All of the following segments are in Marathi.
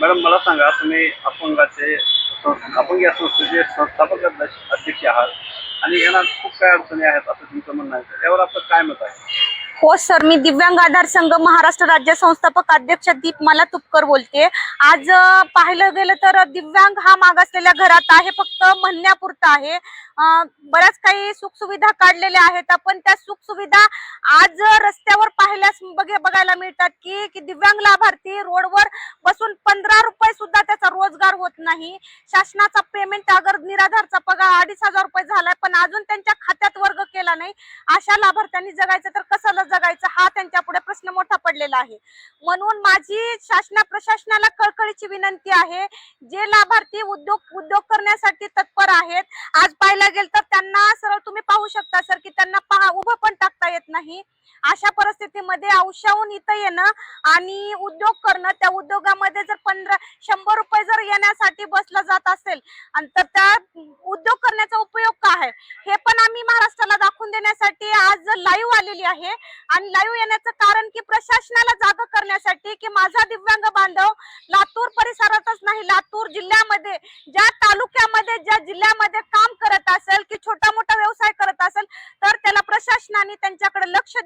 मॅडम मला सांगा तुम्ही अपंगाचे संस्था- अपंग या संस्थेचे संस्थापक अध्यक्ष अध्यक्ष आहात आणि यांना खूप काय अडचणी आहेत असं तुमचं म्हणणं आहे. त्यावर आपलं काय मत आहे? हो सर मी दिव्यांग आधार संघ महाराष्ट्र राज्य संस्थापक अध्यक्ष दीपमाला तुपकर बोलते. आज पाहिलं गेलं तर दिव्यांग हा मागासलेल्या घरात आहे फक्त म्हणण्यापुरता आहे. बऱ्याच काही सुखसुविधा काढलेल्या आहेत. आपण त्या सुखसुविधा आज रस्त्यावर पाहिल्यास बघायला मिळतात की की दिव्यांग लाभार्थी रोडवर बसून पंधरा रुपये सुद्धा त्याचा रोजगार होत नाही. शासनाचा पेमेंट अगर निराधारचा पगार अडीच हजार रुपये झालाय पण अजून त्यांच्या खात्यात वर्ग केला नाही. अशा लाभार्थ्यांनी जगायचं तर कसं जगायचं? हा त्यांच्या पुढे प्रश्न मोठा पडलेला आहे. म्हणून माझी शासना प्रशासनाला कळकळीची विनंती आहे जे लाभार्थी उद्योग उद्योग करण्यासाठी तत्पर आहेत आज पाहायला गेलं तर त्यांना सरळ तुम्ही पाहू शकता सर की त्यांना पहा उभं पण करता येत नाही. अशा परिस्थितीमध्ये औषाहून इथं येणं आणि उद्योग करणं त्या उद्योगामध्ये जर पंधरा शंभर रुपये जर येण्यासाठी बसलं जात असेल तर त्या उद्योग करण्याचा उपयोग काय आहे? हे पण आम्ही महाराष्ट्राला दाखवून देण्यासाठी आज लाईव्ह आलेली आहे. आणि लाईव्ह येण्याचं कारण की प्रशासनाला जाग करण्यासाठी की माझा दिव्यांग बांधव लातूर परिसरातच नाही लातूर जिल्ह्यामध्ये ज्या तालुक्यामध्ये ज्या जिल्ह्यामध्ये काम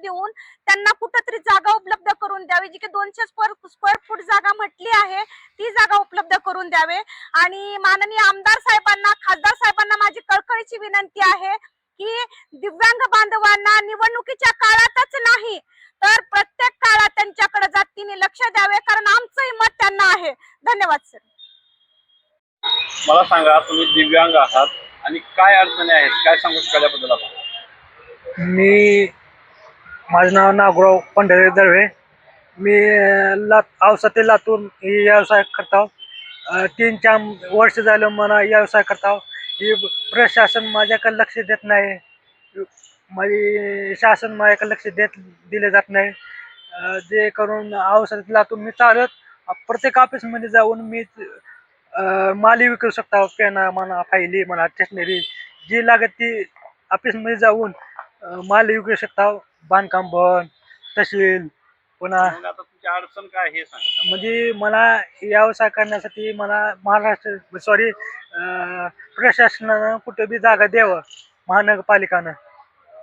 देऊन त्यांना कुठंतरी जागा उपलब्ध करून द्यावी जी की दोनशे स्क्वेअर स्क्वेअर फूट जागा म्हटली आहे ती जागा उपलब्ध करून द्यावे. आणि माननीय आमदार साहेबांना खासदार साहेबांना माझी कळकळीची विनंती आहे की दिव्यांग बांधवांना निवडणुकीच्या काळातच नाही तर प्रत्येक काळात त्यांच्याकडे जातीने लक्ष द्यावे कारण आमचंही मत त्यांना आहे. धन्यवाद सर मला सांगा तुम्ही दिव्यांग आहात आणि काय अडचणी आहेत? काय सांगू शकाल याबद्दल आपण? मी माझं नाव नागराव पंढरे दळवे. मी लात औसा ते लातूर व्यवसाय करता तीन चार वर्ष झालं मला व्यवसाय करता हे प्रशासन माझ्याकडे लक्ष देत नाही. माझी शासन माझ्याकडे लक्ष देत दिले जात नाही. जे करून औसा ते लातूर मी चालत प्रत्येक ऑफिसमध्ये जाऊन मी माली विकू शकता पेना म्हणा फायली म्हणा स्टेशनरी जी लागत ती ऑफिसमध्ये जाऊन माल विकू शकता. बांधकाम भवन तहसील पुन्हा मग आता तुमची अडचण काय हे सांगा. म्हणजे मला व्यवसाय करण्यासाठी मला महाराष्ट्र सॉरी प्रशासनानं कुठं बी जागा द्यावं महानगरपालिकानं.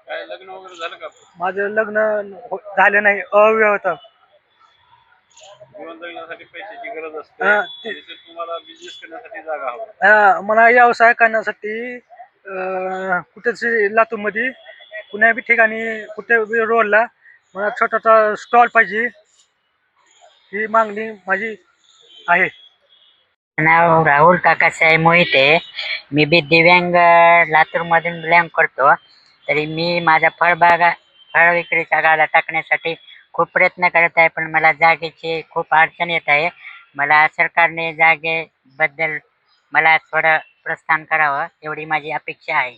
काय लग्न वगैरे झालं का? माझं लग्न हो- झालं नाही अविवाहित जीवन जगण्यासाठी पैशाची गरज असते. हा, ते- आणि ते तुम्हाला बिझनेस करण्यासाठी जागा हवी. अं, मला व्यवसाय करण्यासाठी अं, कुठेच लातूरमध्ये कुण्या बी ठिकाणी कुठे बी रोडला मला छोटासा स्टॉल पाहिजे ही मागणी माझी आहे. नाव राहुल काकासाहेब मोहिते. मी बी दिव्यांग लातूरमधून बिलॉंग करतो. तरी मी माझा फळबागा फळ विक्रीच्या गाडा टाकण्यासाठी खूप प्रयत्न करत आहे पण मला जागेची खूप अडचण येत आहे. मला सरकारने जागेबद्दल मला थोडं प्रस्थान करावं एवढी माझी अपेक्षा आहे.